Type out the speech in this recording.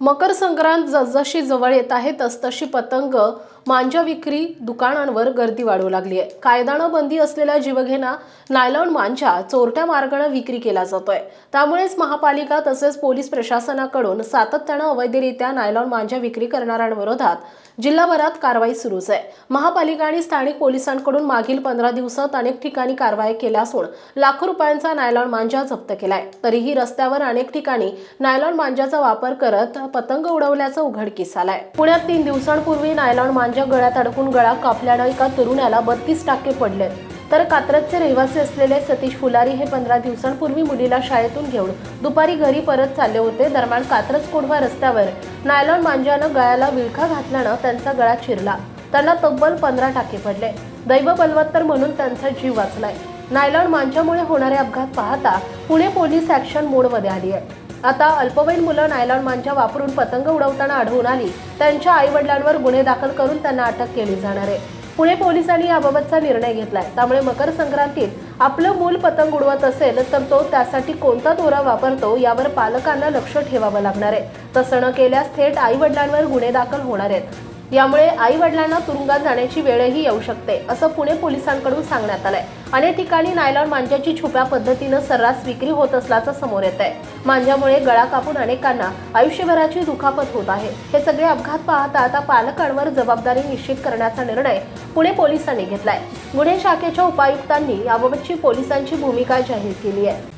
मकर संक्रांत जसजशी जवळ येत आहे तसतशी पतंग मांजा विक्री दुकानांवर गर्दी वाढू लागली आहे. कायदानं बंदी असलेल्या जीवघेणा नायलॉन मांजा चोरट्या मार्गानं विक्री केला जातोय. त्यामुळेच महापालिका तसेच पोलीस प्रशासनाकडून सातत्यानं अवैधरित्या नायलॉन मांजा विक्री करणाऱ्यांविरोधात जिल्हाभरात कारवाई सुरूच आहे. महापालिका आणि स्थानिक पोलिसांकडून मागील पंधरा दिवसात अनेक ठिकाणी कारवाई केल्या असून लाखो रुपयांचा नायलॉन मांजा जप्त केलाय. तरीही रस्त्यावर अनेक ठिकाणी नायलॉन मांजाचा वापर करत पतंग उडवल्याचं उघडकीस आलाय. पुण्यात तीन दिवसांपूर्वी नायलॉन मांजा गळ्यात अडकून गळा कापल्यानं एका तरुणाला बत्तीस टाके पडले. तर कात्रजचे रहिवासी असलेले सतीश फुलारी हे पंधरा दिवसांपूर्वी मुलीला शाळेतून घेऊन दुपारी घरी परत चालले होते. दरम्यान कात्रज कोढवा रस्त्यावर नायलॉन मांजानं गळ्याला विळखा घातल्यानं त्यांचा गळा चिरला. त्यांना तब्बल पंधरा टाके पडले. दैव बलवत्तर म्हणून त्यांचा जीव वाचलाय. नायलॉन मांच्यामुळे होणारे अपघात पाहता पुणे पोलीस ऍक्शन मोडमध्ये आली आहे. आता अल्पवयीन मुलं नायलॉन मांजा वापरून पतंग उडवताना आढळून आली. त्यांच्या आईवडिलांवर गुन्हे दाखल करून त्यांना अटक केली जाणार आहे. पुणे पोलिसांनी याबाबतचा निर्णय घेतलाय. त्यामुळे मकर संक्रांतीत आपलं मूल पतंग उडवत असेल तर तो त्यासाठी कोणता दोरा वापरतो यावर पालकांना लक्ष ठेवावं लागणार आहे. तसं न केल्यास थेट आई वडिलांवर गुन्हे दाखल होणार आहेत. यामुळे आई वडिलांना तुरुंगात जाण्याची वेळही येऊ शकते असं पुणे पोलिसांकडून सांगण्यात आलंय. अनेक ठिकाणी नायलॉन मांजाची छुप्या पद्धतीनं सर्रास विक्री होत असल्याचं समोर येत आहे मांजामुळे गळा कापून अनेकांना आयुष्यभराची दुखापत होत आहे. हे सगळे अपघात पाहता आता पालकांवर जबाबदारी निश्चित करण्याचा निर्णय पुणे पोलिसांनी घेतलाय. गुन्हे शाखेच्या उपायुक्तांनी याबाबतची पोलिसांची भूमिका जाहीर केली आहे.